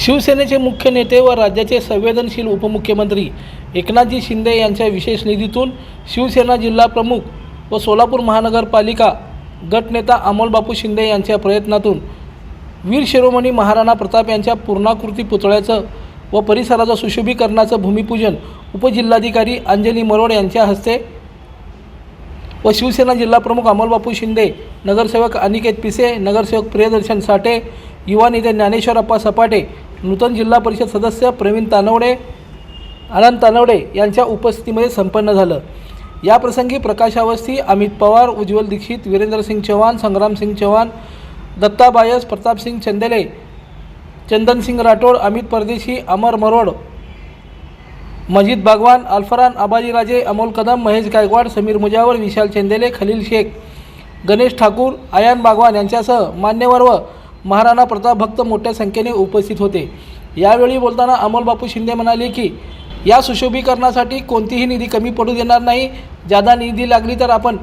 शिवसेनेचे मुख्य नेते व राज्याचे संवेदनशील उपमुख्यमंत्री एकनाथजी शिंदे यांच्या विशेष निधीतून शिवसेना जिल्हा प्रमुख व सोलापूर महानगरपालिका गटनेता अमोलबापू शिंदे यांच्या प्रयत्नातून वीर शिरोमणी महाराणा प्रताप यांच्या पूर्णाकृती पुतळ्याचं व परिसराचं सुशोभीकरणाचं भूमिपूजन उपजिल्हाधिकारी अंजली मरोड यांच्या हस्ते व शिवसेना जिल्हाप्रमुख अमोलबापू शिंदे नगरसेवक अनिकेत पिसे नगरसेवक प्रियदर्शन साठे युवा नेते ज्ञानेश्वरप्पा सपाटे नूतन जिल्हा परिषद सदस्य प्रवीण तानवडे आनंद तानवडे यांच्या उपस्थितीमध्ये संपन्न झालं. याप्रसंगी प्रकाश अवस्थी अमित पवार उज्ज्वल दीक्षित वीरेंद्रसिंग चव्हाण संग्रामसिंग चव्हाण दत्ता बायस प्रतापसिंग चंदेले चंदनसिंग राठोड अमित परदेशी अमर मरोड मजीद बागवान अल्फरान आबाजीराजे अमोल कदम महेश गायकवाड समीर मुजावर विशाल चंदेले खलील शेख गणेश ठाकूर आयान बागवान यांच्यासह मान्यवर व महाराणा प्रताप भक्त मोठ्या संख्येने उपस्थित होते. यावेळी बोलताना अमोल बापू शिंदे म्हणाले की या सुशोभीकरणासाठी कोणतीही निधी कमी पडू देणार नाही. जादा निधी लागली तर आपण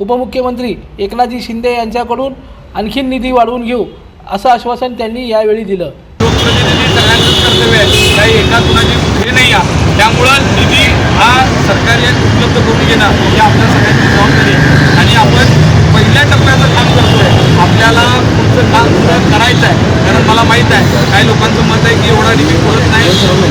उपमुख्यमंत्री एकनाथजी शिंदे यांच्याकडून आणखीन निधी वाढवून घेऊ असं आश्वासन त्यांनी यावेळी दिलं. कर्तव्य आहे. काही एका कुणाची नाही आहे. त्यामुळं निधी हा सरकारी उपलब्ध करून घेणं ही आपल्या सगळ्यांची जबाबदारी आणि आपण पहिल्या टप्प्याचं काम करतोय. आपल्याला पुढचं काम सुद्धा करायचं आहे. कारण मला माहीत आहे काही लोकांचं मत आहे की एवढा निधी पुरत नाही.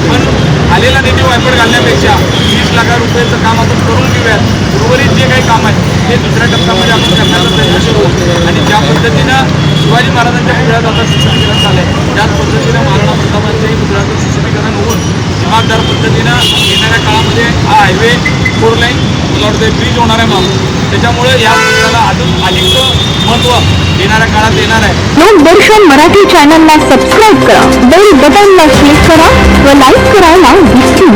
पण आलेला निधी वायपट घालण्यापेक्षा वीस लाख रुपयाचं काम आपण करून घेऊयात. उर्वरित जे काही काम आहे ते दुसऱ्या टप्प्यामध्ये आपण करण्याचा प्रयत्न करू आणि ज्या पद्धतीनं शिवाजी महाराजांच्या पुढ्यात आता सुशोभीकरण झालं आहे त्याच पद्धतीनं महाराणा प्रतापांच्याही पुतळ्याचं सुशोभीकरण होऊन जबाबदार पद्धतीनं येणाऱ्या काळामध्ये हा हायवे फोर लाईन वाटतं ब्रिज होणार आहे मग त्याच्यामुळे या पुतळ्याला अजून अधिक महत्त्व येणाऱ्या काळात येणार आहे. लोकदर्शन मराठी चॅनलला सबस्क्राईब करा. बेल बटनला क्लिक करा व लाईक करायला विसरू